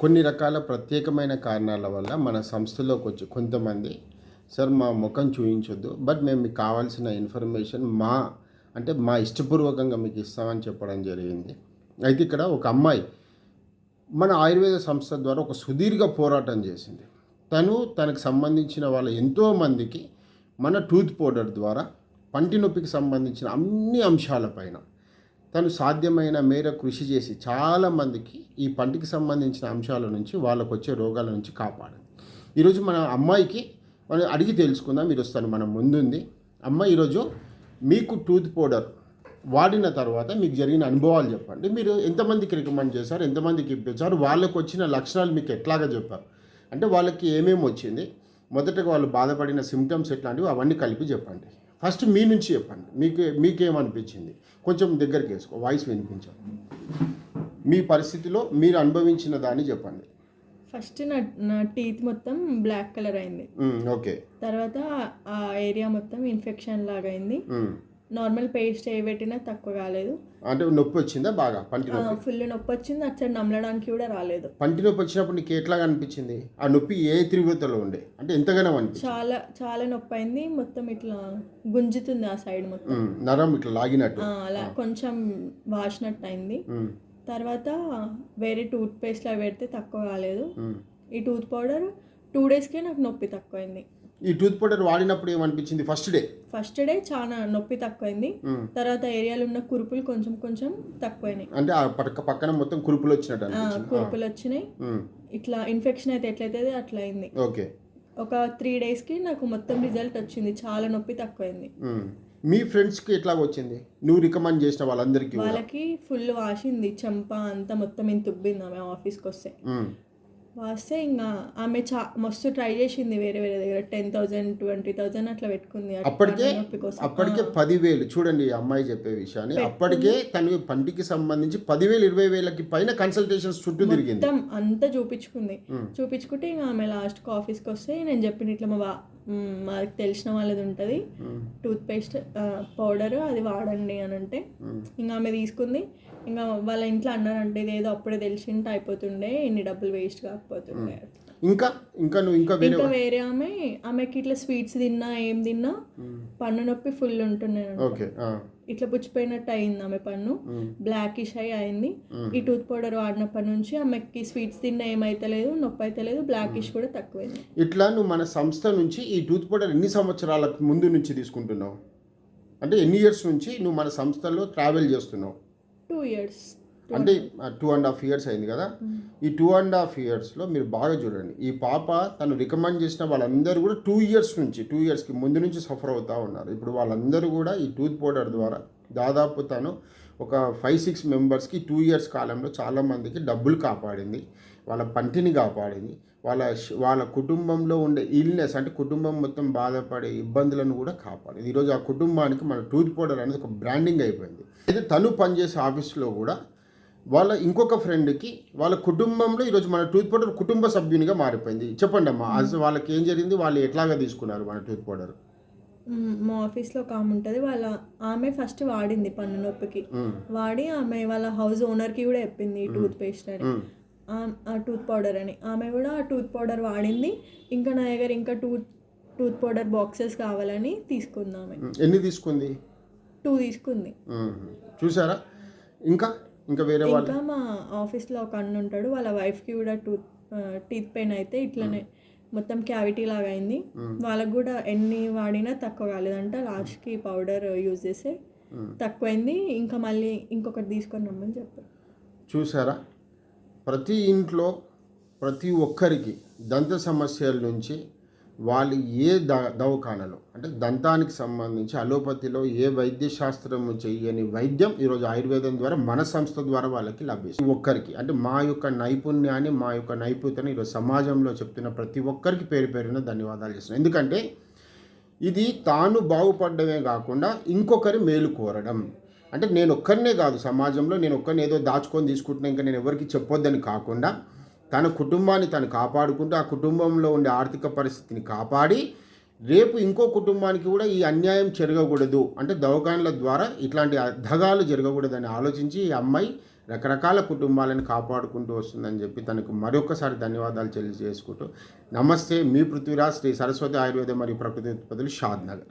కొన్ని రకాల ప్రత్యేకమైన కారణాల వల్ల మన సంస్థలోకి వచ్చి కొంతమంది సార్ మా ముఖం చూపించొద్దు బట్ మేము మీకు కావాల్సిన ఇన్ఫర్మేషన్ మా అంటే మా ఇష్టపూర్వకంగా మీకు ఇస్తామని చెప్పడం జరిగింది. అయితే ఇక్కడ ఒక అమ్మాయి మన ఆయుర్వేద సంస్థ ద్వారా ఒక సుదీర్ఘ పోరాటం చేసింది. తను తనకు సంబంధించిన వాళ్ళ ఎంతోమందికి మన టూత్ పౌడర్ ద్వారా పంటి నొప్పికి సంబంధించిన అన్ని అంశాలపైన తను సాధ్యమైన మేర కృషి చేసి చాలామందికి ఈ పంటికి సంబంధించిన అంశాల నుంచి వాళ్ళకు వచ్చే రోగాల నుంచి కాపాడింది. ఈరోజు మన అమ్మాయికి మనం అడిగి తెలుసుకుందాం. ఈరోజు తను మనం ముందుంది. అమ్మ ఈరోజు మీకు టూత్ పౌడర్ వాడిన తర్వాత మీకు జరిగిన అనుభవాలు చెప్పండి. మీరు ఎంతమందికి రికమెండ్ చేశారు? ఎంతమందికి ఇప్పించారు? వాళ్ళకు వచ్చిన లక్షణాలు మీకు ఎట్లాగా చెప్పారు? అంటే వాళ్ళకి ఏమేమి వచ్చింది? మొదటగా వాళ్ళు బాధపడిన సిమ్టమ్స్ ఎట్లాంటివి? అవన్నీ కలిపి చెప్పండి. ఫస్ట్ మీ నుంచి చెప్పండి. మీకు మీకేమనిపించింది? కొంచెం దగ్గరికి వేసుకో వాయిస్ వినిపించాలి మీ పరిస్థితిలో మీరు అనుభవించిన దాన్ని చెప్పండి. ఫస్ట్ నా నా టీత్ మొత్తం బ్లాక్ కలర్ అయింది. ఓకే. తర్వాత ఆ ఏరియా మొత్తం ఇన్ఫెక్షన్ లాగా అయింది. నార్మల్ పేస్ట్ ఏ పెట్టినా తక్కువ కాలేదు అంటే నొప్పి వచ్చిందా బాగా? పంటి నొప్పి? ఫుల్ నొప్పి వచ్చింది అటు సైడ్ నమలడానికి కూడా రాలేదు. పంటి నొప్పి వచ్చినప్పుడు నీకు ఎట్లాగా అనిపించింది? ఆ నొప్పి ఏ తీవ్రతలో ఉండే? అంటే ఎంతగానో అనిపించింది? చాలా చాలా నొప్పి అయింది. మొత్తం ఇట్లా గుంజుతుంది ఆ సైడ్ మొత్తం. నరం ఇట్లా లాగినట్టు. ఆ, అలా కొంచెం వాసినట్టు అయింది. ఉమ్, తర్వాత వేరే టూత్ పేస్ట్ అవి పెడితే తక్కువ కాలేదు ఉమ్. ఈ టూత్ పౌడర్ టూ డేస్కే నాకు నొప్పి తక్కువైంది. ఈ టూత్ పౌడర్ వాడినప్పుడు ఏమనిపించింది? ఫస్ట్ డే ఫస్ట్ డే చాలా నొప్పి తక్కువైంది. తర్వాత ఏరియాలో ఉన్న కురుపులు కొంచెం కొంచెం తక్కువైనాయి. అంటే ఆ పక్క పక్కన మొత్తం కురుపులు వచ్చినట్టు కురుపులు వచ్చినాయి. ఉమ్, ఇట్లా ఇన్ఫెక్షన్ అయితే ఎట్లయితే అట్లా అయింది ఓకే. ఒక త్రీ డేస్కి నాకు మొత్తం రిజల్ట్ వచ్చింది. చాలా నొప్పి తక్కువైంది. ఉమ్. మీ ఫ్రెండ్స్కి ఎట్లా వచ్చింది? నువ్వు రికమెండ్ చేసిన వాళ్ళందరికీ వాళ్ళకి ఫుల్ వాసింది చెంప అంతా మొత్తం ఇంత ఉబ్బింది ఆమె ఆఫీస్కి వస్తే. వాస్తే ఇంకా ఆమె చా మస్తు ట్రై చేసింది వేరే వేరే దగ్గర టెన్ థౌజండ్ ట్వంటీ థౌజండ్ అట్లా పెట్టుకుంది అప్పటికే అప్పటికే పదివేలు చూడండి ఈ అమ్మాయి చెప్పే విషయాన్ని అప్పటికే తను పంటికి సంబంధించి పదివేలు ఇరవై వేలకి పైన కన్సల్టేషన్స్ చుట్టూ తిరిగింది. మొత్తం అంతా చూపించుకుంది. చూపించుకుంటే ఇంకా ఆమె లాస్ట్కి ఆఫీస్కి వస్తే నేను చెప్పిన ఇట్లా మ్, మాకు తెలిసిన వాళ్ళది ఉంటుంది. టూత్ పేస్ట్ పౌడర్ అది వాడండి అని అంటే ఇంకా ఆమె తీసుకుంది. ఇంకా వాళ్ళ ఇంట్లో అన్నారంటే ఇది ఏదో అప్పుడే తెలిసింటే అయిపోతుండే ఇన్ని డబ్బులు వేస్ట్ కాకపోతుండే. ఇంకా? ఇంకా నువ్వు ఇంకా వేరే ఇంకా వేరే ఆమె ఆమెకి ఇట్లా స్వీట్స్ తిన్నా ఏం తిన్నా పన్ను నొప్పి ఫుల్ ఆ, ఇట్లా పుచ్చిపోయినట్టు అయింది ఆమె పన్ను. బ్లాకిష్ అయి అయింది. ఈ టూత్ పౌడర్ వాడినప్పటి నుంచి ఆమెకి స్వీట్స్ తిన్నా ఏమైతలేదు నొప్పి అయితే లేదు బ్లాకిష్ కూడా తక్కువైంది. ఇట్లా నువ్వు మన సంస్థ నుంచి ఈ టూత్ పౌడర్ ఎన్ని సంవత్సరాల ముందు నుంచి తీసుకుంటున్నావు? అంటే ఎన్ని ఇయర్స్ నుంచి నువ్వు మన సంస్థలో ట్రావెల్ చేస్తున్నావు? టూ ఇయర్స్ అంటే టూ అండ్ హాఫ్ ఇయర్స్ అయింది కదా. ఈ టూ అండ్ హాఫ్ ఇయర్స్లో మీరు బాగా చూడండి. ఈ పాప తను రికమెండ్ చేసిన వాళ్ళందరూ కూడా టూ ఇయర్స్ నుంచి టూ ఇయర్స్కి ముందు నుంచి సఫర్ అవుతూ ఉన్నారు. ఇప్పుడు వాళ్ళందరూ కూడా ఈ టూత్ పౌడర్ ద్వారా దాదాపు తను ఒక ఫైవ్ సిక్స్ మెంబర్స్కి టూ ఇయర్స్ కాలంలో చాలామందికి డబ్బులు కాపాడింది. వాళ్ళ పంటిని కాపాడింది. వాళ్ళ వాళ్ళ కుటుంబంలో ఉండే ఇల్నెస్ అంటే కుటుంబం మొత్తం బాధపడే ఇబ్బందులను కూడా కాపాడింది. ఈరోజు ఆ కుటుంబానికి మన టూత్ పౌడర్ అనేది ఒక బ్రాండింగ్ అయిపోయింది. అయితే తను పనిచేసే ఆఫీస్లో కూడా వాళ్ళ ఇంకొక ఫ్రెండ్కి వాళ్ళ కుటుంబంలో ఈరోజు మన టూత్ పౌడర్ కుటుంబ సభ్యునిగా మారిపోయింది. చెప్పండి అమ్మా అసలు వాళ్ళకి ఏం జరిగింది? వాళ్ళు ఎట్లాగా తీసుకున్నారు మన టూత్ పౌడర్? మ్, ఆఫీస్లో ఒక ఆమె ఉంటుంది. వాళ్ళ ఆమె ఫస్ట్ వాడింది పన్ను నొప్పికి. వాడి ఆమె వాళ్ళ హౌస్ ఓనర్కి కూడా చెప్పింది టూత్ పేస్ట్ అని. టూత్ పౌడర్ అని. ఆమె కూడా ఆ టూత్ పౌడర్ వాడింది. ఇంకా నా దగ్గర ఇంకా టూత్ టూత్ పౌడర్ బాక్సెస్ కావాలని తీసుకుంది ఎన్ని తీసుకుంది? టూ తీసుకుంది. చూసారా? ఇంకా ఇంకా వేరే వాళ్ళు. ఇంకా మా ఆఫీస్లో ఒక అన్న ఉంటాడు వాళ్ళ వైఫ్కి కూడా టూత్ టీత్ పెయిన్ అయితే ఇట్లనే మొత్తం క్యావిటీ లాగా అయింది. వాళ్ళకు కూడా ఎన్ని వాడినా తక్కువ కాలేదంట లాస్ట్కి పౌడర్ యూజ్ చేస్తే తక్కువైంది. ఇంకా మళ్ళీ ఇంకొకటి తీసుకొని రమ్మని చెప్పారు చూసారా? ప్రతి ఇంట్లో ప్రతి ఒక్కరికి దంత సమస్యల నుంచి వాళ్ళు ఏ ద దవాఖానలో అంటే దంతానికి సంబంధించి అలోపతిలో ఏ వైద్యశాస్త్రము చేయని వైద్యం ఈరోజు ఆయుర్వేదం ద్వారా మన సంస్థ ద్వారా వాళ్ళకి లభిస్తుంది. ఒక్కరికి అంటే మా యొక్క నైపుణ్యాన్ని మా యొక్క నైపుణ్యతను ఈరోజు సమాజంలో చెప్తున్న ప్రతి ఒక్కరికి పేరు పేరున ధన్యవాదాలు చేస్తున్నాను. ఎందుకంటే ఇది తాను బాగుపడమే కాకుండా ఇంకొకరి మేలు కోరడం. అంటే నేను ఒక్కరినే కాదు సమాజంలో నేను ఒక్కరిని ఏదో దాచుకొని తీసుకుంటున్నా ఇంకా నేను ఎవరికి చెప్పొద్దని కాకుండా తన కుటుంబాన్ని తను కాపాడుకుంటూ ఆ కుటుంబంలో ఉండే ఆర్థిక పరిస్థితిని కాపాడి రేపు ఇంకో కుటుంబానికి కూడా ఈ అన్యాయం జరగకూడదు అంటే దవకాన్ల ద్వారా ఇట్లాంటి అర్ధగాలు జరగకూడదని ఆలోచించి ఈ అమ్మాయి రకరకాల కుటుంబాలను కాపాడుకుంటూ వస్తుందని చెప్పి తనకు మరొకసారి ధన్యవాదాలు తెలియజేసుకుంటూ నమస్తే. మీ పృథ్వీరాజ్ శ్రీ సరస్వతి ఆయుర్వేద మరియు ప్రకృతి ఉత్పత్తులు షాద్ నగర్